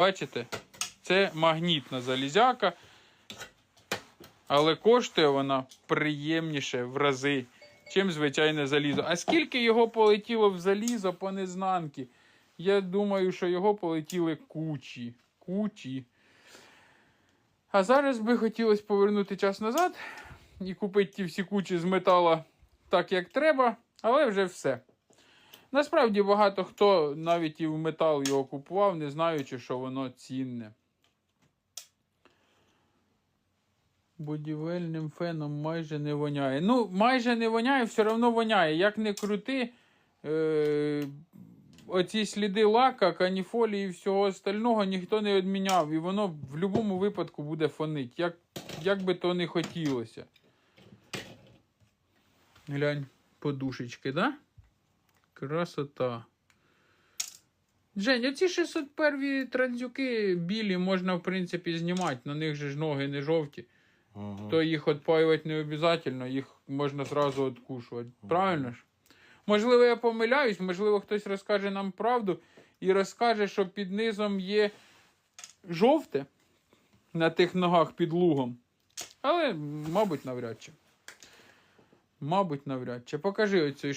Бачите? Це магнітна залізяка. Але коштує вона приємніше в рази, чим звичайне залізо. А скільки його полетіло в залізо по незнанки? Я думаю, що його полетіли кучі. Кучі. А зараз би хотілося повернути час назад і купити ті всі кучі з метала так, як треба, але вже все. Насправді багато хто навіть і в метал його купував, не знаючи, що воно цінне. Будівельним феном майже не воняє. Ну, майже не воняє, все одно воняє. Як не крути, е- оці сліди лака, каніфолії і всього остального ніхто не відміняв. І воно в будь-якому випадку буде фонить. Як, як би то не хотілося. Глянь, подушечки, да? Красота. Жень, оці 601 транзюки білі можна, в принципі, знімати. На них же ж ноги не жовті. Ага. То їх відпаювати не обов'язково, їх можна зразу відкушувати. Правильно ж? Можливо, я помиляюсь, можливо, хтось розкаже нам правду і розкаже, що під низом є жовте на тих ногах під лугом. Але, мабуть, навряд чи. Мабуть, навряд чи. Покажи оцей